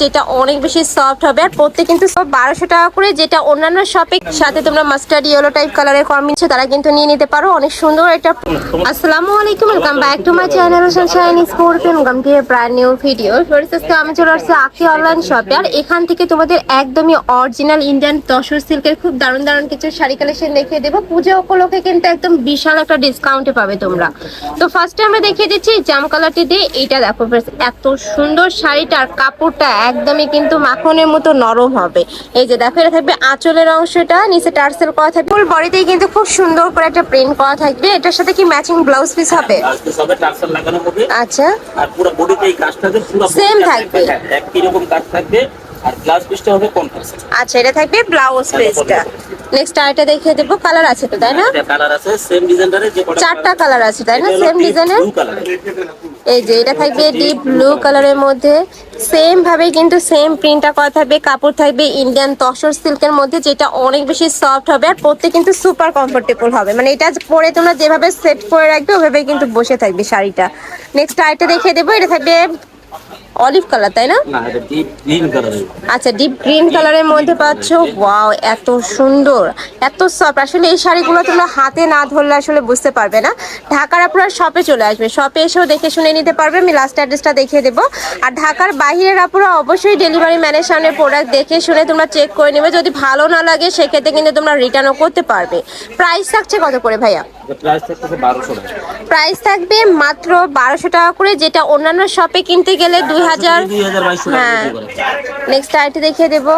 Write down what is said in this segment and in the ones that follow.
যেটা অনেক বেশি সফট হবে। আর প্রত্যেক কিন্তু বারোশো টাকা করে, যেটা অন্যান্য শপে সাথে তোমরা মাস্টার্ড ইয়েলো টাইপ কালারের কম্বিনেশন তারা কিন্তু নিয়ে নিতে পারো। অনেক সুন্দর একটা আসসালামু আলাইকুম welcome back to my channel sunshine sport welcome to brand new video আজকে আমি চলে আসছি আকি অনলাইন শপে আর এখান থেকে তোমাদের একদমই অরিজিনাল ইন্ডিয়ান তসর সিল্কের খুব দারুণ দারুণ কিছু শাড়ি কালেকশন দেখিয়ে দেবো। পুজো উপলক্ষে কিন্তু একদম বিশাল একটা ডিসকাউন্টে পাবে তোমরা। তো ফার্স্টে আমরা দেখিয়ে দিচ্ছি জাম কালারটি দিয়ে, এইটা দেখো এত সুন্দর শাড়িটার কাপড়টা একদমই কিন্তু মাখনের মতো নরম হবে। এই যে দেখো এটা থাকবে আঁচলের অংশটা নিচে টার্সেল করা থাকবে। ফুল বডিতেই কিন্তু খুব সুন্দর করে একটা প্রিন্ট করা থাকবে। এটার সাথে কি ম্যাচিং ব্লাউজ পিস হবে? টার্সেল লাগানো হবে। আচ্ছা। আর পুরো বডিতে এই পুরো Same থাকবে। একই রকম কাজ থাকবে। আর গ্লাস পিসটা হবে কন্ট্রাস্ট আচ্ছা এটা থাকবে ব্লাউজ পিসটা নেক্সট আরেকটা দেখিয়ে দেবো কালার আছে তো তাই না? কালার আছে সেম ডিজাইনারে যে চারটা কালার আছে তাই না? সেম ডিজাইনের এই যে এটা থাকবে ডিপ ব্লু কালারের মধ্যে। সেম ভাবে কিন্তু সেম প্রিন্টটা করা থাকবে কাপড় থাকবে ইন্ডিয়ান তসর সিল্কের মধ্যে যেটা অনেক বেশি সফট হবে আর পরতে কিন্তু সুপার কমফোর্টেবল হবে। মানে এটা পরে তোমরা যেভাবে সেট করে রাখবে ওভাবে কিন্তু বসে থাকবে শাড়িটা। নেক্সট আরেকটা দেখিয়ে দেবো এটা থাকবে অলিভ কালার তাই না? আচ্ছা ডিপ গ্রিন কালারের মধ্যে পাচ্ছ। ওয়াও এত সুন্দর এত সফট আসলে এই শাড়িগুলো তোমরা হাতে না ধরলে আসলে বুঝতে পারবে না। ঢাকার আপনারা শপে চলে আসবে। শপে এসেও দেখে শুনে নিতে পারবে। আমি লাস্ট অ্যাড্রেসটা দেখিয়ে দেবো। আর ঢাকার বাইরের আপনারা অবশ্যই ডেলিভারি ম্যানের সামনে প্রোডাক্ট দেখে শুনে তোমরা চেক করে নেবে। যদি ভালো না লাগে সেক্ষেত্রে কিন্তু তোমরা রিটার্নও করতে পারবে। প্রাইস থাকছে কত করে ভাইয়া? প্রাইস থাকবে মাত্র বারোশো টাকা করে যেটা অন্যান্য শপে কিনতে গেলে দুই হাজার দুই হাজার হ্যাঁ। নেক্সট আইটি দেখিয়ে দেবো।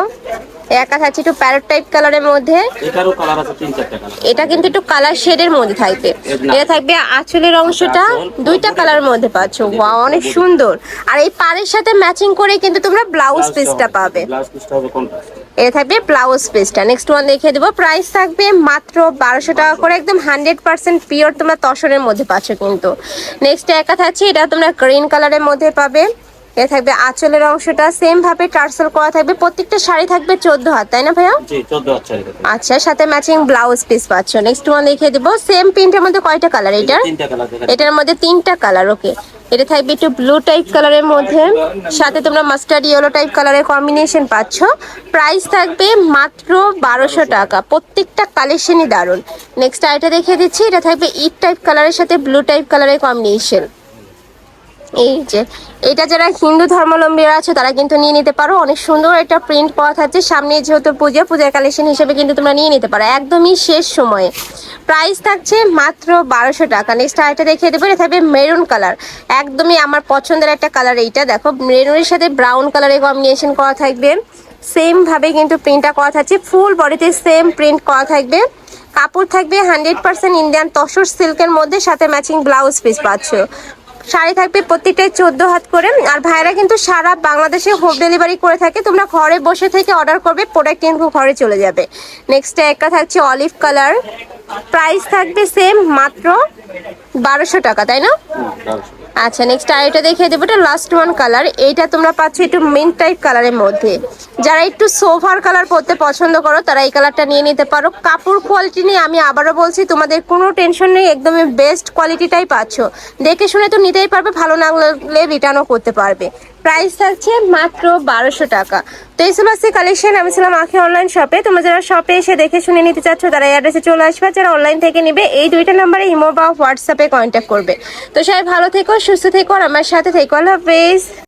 একা থাকছে একটু প্যারট টাইপ কালারের মধ্যে। এটারও কালার আছে তিন চারটা কালার এটা কিন্তু একটু কালার শেডের মধ্যে থাকবে। এটা থাকবে আঁচলের অংশটা দুইটা কালারের মধ্যে পাচ্ছ। ওয়া অনেক সুন্দর। আর এই পাড়ের সাথে ম্যাচিং করে কিন্তু তোমরা ব্লাউজ পিসটা পাবে। গ্লাস পিসটা হবে কন্ট্রাস্ট এটা থাকবে ব্লাউজ পিসটা নেক্সট ওয়ান দেখিয়ে দেবো। প্রাইস থাকবে মাত্র বারোশো টাকা করে একদম হান্ড্রেড পার্সেন্ট পিওর তোমরা তসরের মধ্যে পাচ্ছ কিন্তু। নেক্সট একা থাকছে এটা তোমরা গ্রিন কালারের মধ্যে পাবে। এটা থাকবে আঁচলের অংশটা সেম ভাবে টার্সেল করা থাকবে প্রত্যেকটা শাড়ি থাকবে চোদ্দ হাত তাই না ভাইয়া? আচ্ছা সাথে ম্যাচিং ব্লাউজ পিস পাচ্ছ। নেক্সট ওয়ান দেখিয়ে দেবো সেম প্রিন্টের মধ্যে কয়টা কালার এটার? দেখা এটার মধ্যে তিনটা কালার ওকে এটা থাকবে একটু ব্লু টাইপ কালারের মধ্যে। সাথে তোমরা মাস্টার্ড ইয়েলো টাইপ কালারের কম্বিনেশন পাচ্ছ। প্রাইস থাকবে মাত্র বারোশো টাকা প্রত্যেকটা কালেকশনই দারুণ। নেক্সট আইটা দেখিয়ে দিচ্ছি এটা থাকবে ইট টাইপ কালারের সাথে ব্লু টাইপ কালারের কম্বিনেশন এই যে, এটা যারা হিন্দু ধর্মাবলম্বীরা আছে, তারা কিন্তু নিয়ে নিতে পারো। অনেক সুন্দর একটা প্রিন্ট পাওয়া থাকছে। সামনে যেহেতু পূজা, পূজার কালেকশন হিসেবে কিন্তু তোমরা নিয়ে নিতে পারো। একদমই শেষ সময়ে। প্রাইস থাকছে মাত্র বারোশো টাকা। নেক্সট আরেকটা দেখিয়ে দেবো। এটা থাকবে মেরুন কালার একদমই আমার পছন্দের একটা কালার এইটা। দেখো মেরুনের সাথে ব্রাউন কালারের কম্বিনেশন করা থাকবে। সেম ভাবে কিন্তু প্রিন্টটা করা থাকছে। ফুল বডিতে সেম প্রিন্ট করা থাকবে। কাপড় থাকবে হান্ড্রেড পার্সেন্ট ইন্ডিয়ান তসর সিল্কের মধ্যে সাথে ম্যাচিং ব্লাউজ পিস পাচ্ছ। শাড়ি থাকবে প্রত্যেকটাই চোদ্দ হাত করে। আর ভাইরা কিন্তু সারা বাংলাদেশে হোম ডেলিভারি করে থাকে। তোমরা ঘরে বসে থেকে অর্ডার করবে প্রোডাক্ট কিন্তু ঘরে চলে যাবে। নেক্সটে একটা থাকছে অলিভ কালার প্রাইস থাকবে সেম মাত্র বারোশো টাকা, তাই না? আচ্ছা নেক্সট আর এটা দেখিয়ে দেবো, এটা লাস্ট ওয়ান কালার এইটা তোমরা পাচ্ছ একটু মিন্ট টাইপ কালারের মধ্যে। যারা একটু সোফার কালার পরতে পছন্দ করো, তারা এই কালারটা নিয়ে নিতে পারো। কাপড় কোয়ালিটি নিয়ে আমি আবারও বলছি, তোমাদের কোনো টেনশন নেই, একদমই বেস্ট কোয়ালিটিটাই পাচ্ছ। দেখে শুনে তো নিতেই পারবে, ভালো না লাগলে রিটার্নও করতে পারবে। প্রাইস থাকছে মাত্র বারোশো টাকা। তো এই সমস্ত কালেকশন আমি ছিলাম আখি অনলাইন শপে তোমরা যারা শপে এসে দেখে শুনে নিতে চাচ্ছ, তারা অ্যাড্রেসে চলে আসবে। যারা অনলাইন থেকে নিবে, এই দুইটা নাম্বারে ইমো বা হোয়াটসঅ্যাপে কন্ট্যাক্ট করবে। তো সবাই ভালো থেকো, সুস্থ থেকো, আর আমার সাথে থেকো। আল্লাহ হাফেজ।